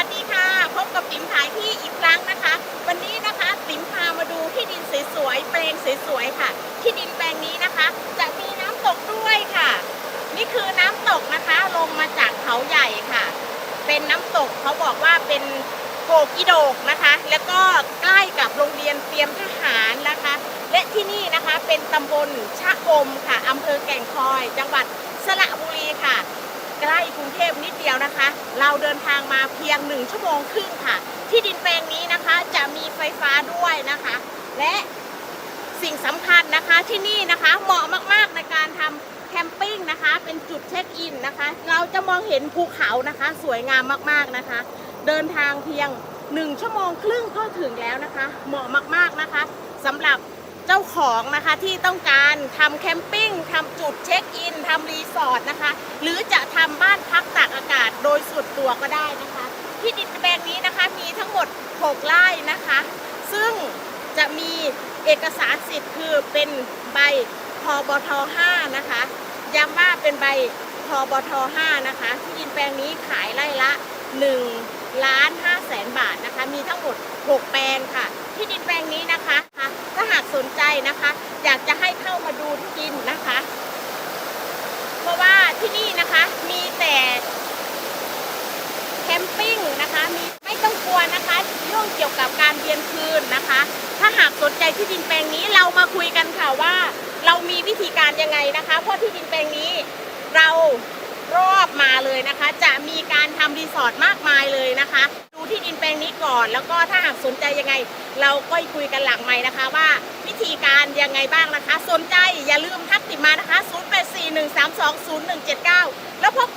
วัสดีค่ะ พบกับติ๋มขายที่อีกครั้งนะคะ วันนี้นะคะติ๋มพามาดูที่ดินสวยๆแปลงสวยๆค่ะ ที่ดินแปลงนี้นะคะ จะมีน้ำตกด้วยค่ะ นี่คือน้ำตกนะคะลงมาจากเขาใหญ่ค่ะ เป็นน้ำตกเขาบอกว่าเป็นโกกิโดกนะคะ แล้วก็ใกล้กับโรงเรียนเตรียมทหารนะคะ และที่นี่นะคะเป็นตำบลชะอมค่ะอำเภอแก่งคอย จังหวัดสระบุรีค่ะ ใกล้กรุงเทพนิดเดียวนะคะ เราเดินทางมาเพียงหนึ่งชั่วโมงครึ่งค่ะ ที่ดินแปลงนี้นะคะจะมีไฟฟ้าด้วยนะคะ และสิ่งสำคัญนะคะที่นี่นะคะเหมาะมากๆในการทำแคมปิ้งนะคะ เป็นจุดเช็คอินนะคะ เราจะมองเห็นภูเขานะคะ สวยงามมากๆนะคะ เดินทางเพียงหนึ่งชั่วโมงครึ่งก็ถึงแล้วนะคะ เหมาะมากๆนะคะสำหรับ เจ้าของนะคะที่ต้องการทำแคมปิ้งทำจุดเช็คอินทำรีสอร์ทนะคะ หรือจะทำบ้านพักตากอากาศโดยส่วนตัวก็ได้นะคะ ที่ดินแปลงนี้นะคะมีทั้งหมด 6 ไร่นะคะ ซึ่งจะมีเอกสารสิทธิ์คือเป็นใบพบท5นะคะย้ำว่าเป็นใบพบท5นะคะ ที่ดินแปลงนี้ขายไร่ละ1ล้าน5แสนบาทนะคะ มีทั้งหมด 6 แปลงค่ะ ที่ดินแปลงนี้นะคะ นใจนะคะ อยากจะให้เข้ามาดูที่ดินนะคะ เพราะว่าที่นี่นะคะมีแต่แคมปิ้งนะคะมีไม่ต้องกลัวนะคะเรื่องเกี่ยวกับการเวียนคืนนะคะ ถ้าหากสนใจที่ดินแปลงนี้เรามาคุยกันค่ะว่า เรามีวิธีการยังไงนะคะ เพราะที่ดินแปลงนี้เรารอบมาเลยนะคะ จะมีการทำรีสอร์ทมากมายเลยนะคะ ดูที่ดินแปลงนี้ก่อน แล้วก็ถ้าหากสนใจยังไง เราก็คุยกันหลังใหม่นะคะว่า ธีการยังไงบ้างนะคะ สนใจอย่าลืมทักติดมานะคะ 0841320179 แล้วพบ